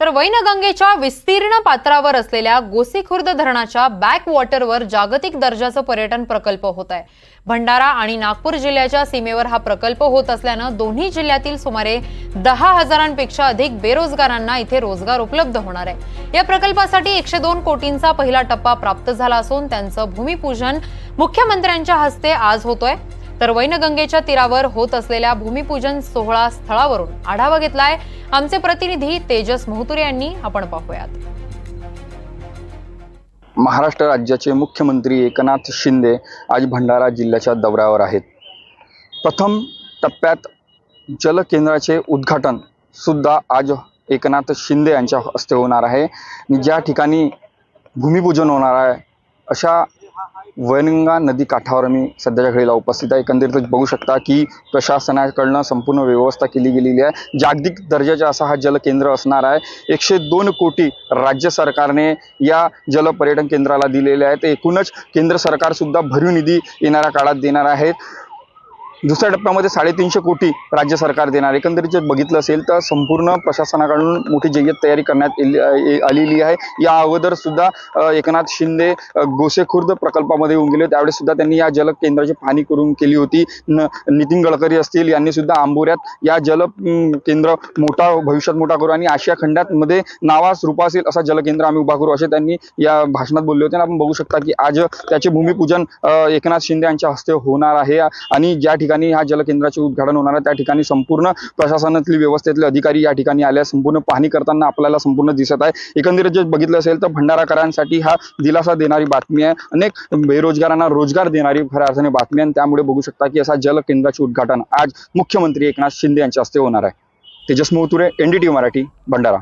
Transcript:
तर वैनगंगेच्या विस्तीर्ण पात्रावर असलेल्या गोसीखुर्द धरणाच्या बॅक वॉटरवर जागतिक दर्जाचं पर्यटन प्रकल्प होत आहे. भंडारा आणि नागपूर जिल्ह्याच्या सीमेवर हा प्रकल्प होत असल्यानं दोन्ही जिल्ह्यातील सुमारे दहा हजारांपेक्षा अधिक बेरोजगारांना इथे रोजगार उपलब्ध होणार आहे. या प्रकल्पासाठी एकशे दोन कोटींचा पहिला टप्पा प्राप्त झाला असून त्यांचं भूमिपूजन मुख्यमंत्र्यांच्या हस्ते आज होतोय. तर वैनगंगेच्या तीरावर होत असलेल्या भूमिपूजन सोहळा स्थळावरून आढावा घेतलाय आमचे प्रतिनिधी तेजस मोहतुरे यांनी. आपण पाहूयात. महाराष्ट्र राज्याचे मुख्यमंत्री एकनाथ शिंदे आज भंडारा जिल्ह्याच्या दौऱ्यावर आहेत. प्रथम टप्प्यात जलकेंद्राचे उद्घाटन सुद्धा आज एकनाथ शिंदे यांच्या हस्ते होणार आहे. ज्या ठिकाणी भूमिपूजन होणार आहे अशा वैनगंगा नदी काठावर मी सध्याच्या घडीला उपस्थित आहे. एकंदरीत बघू शकता की प्रशासनाकडनं संपूर्ण व्यवस्था केली गेलेली आहे. जागतिक दर्जाचा असा हा जलकेंद्र असणार आहे. एकशे दोन कोटी राज्य सरकारने या जलपर्यटन केंद्राला दिलेले आहेत. एकूणच केंद्र सरकार सुद्धा भरीव निधी येणाऱ्या काळात देणार आहे दुसऱ्या टप्प्यामध्ये साडेतीनशे कोटी राज्य सरकार देणार. एकंदरीत जर बघितलं असेल तर संपूर्ण प्रशासनाकडून मोठी जय्यत तयारी करण्यात आलेली आहे. या अगोदर सुद्धा एकनाथ शिंदे गोसेखुर्द प्रकल्पामध्ये येऊन गेले त्यावेळेस सुद्धा त्यांनी या जल केंद्राची पाहणी करून केली होती. न नितीन गडकरी असतील यांनी सुद्धा आंबोऱ्यात या जल केंद्र मोठा भविष्यात मोठा करू आणि आशिया खंडात मध्ये नावास रूपा असेल असा जलकेंद्र आम्ही उभा करू असे त्यांनी या भाषणात बोलले होते. आणि आपण बघू शकता की आज त्याचे भूमिपूजन एकनाथ शिंदे यांच्या हस्ते होणार आहे. आणि ज्या ठिकाणी हा जलकेंद्राचे उद्घाटन होणार आहे. त्या ठिकाणी संपूर्ण प्रशासनातली व्यवस्थेतले अधिकारी या ठिकाणी आले संपूर्ण पाहणी करताना आपल्याला संपूर्ण दिसत आहे. एकंदरीत जर बघितलं असेल तर भंडाराकरांसाठी हा दिलासा देणारी बातमी आहे. अनेक बेरोजगारांना रोजगार देणारी खऱ्या अर्थाने बातमी आहे. आणि त्यामुळे बघू शकता की असा जलकेंद्राचे उद्घाटन आज मुख्यमंत्री एकनाथ शिंदे यांच्या हस्ते होणार आहे. तेजस मोहतुरे एनडीटी मराठी भंडारा.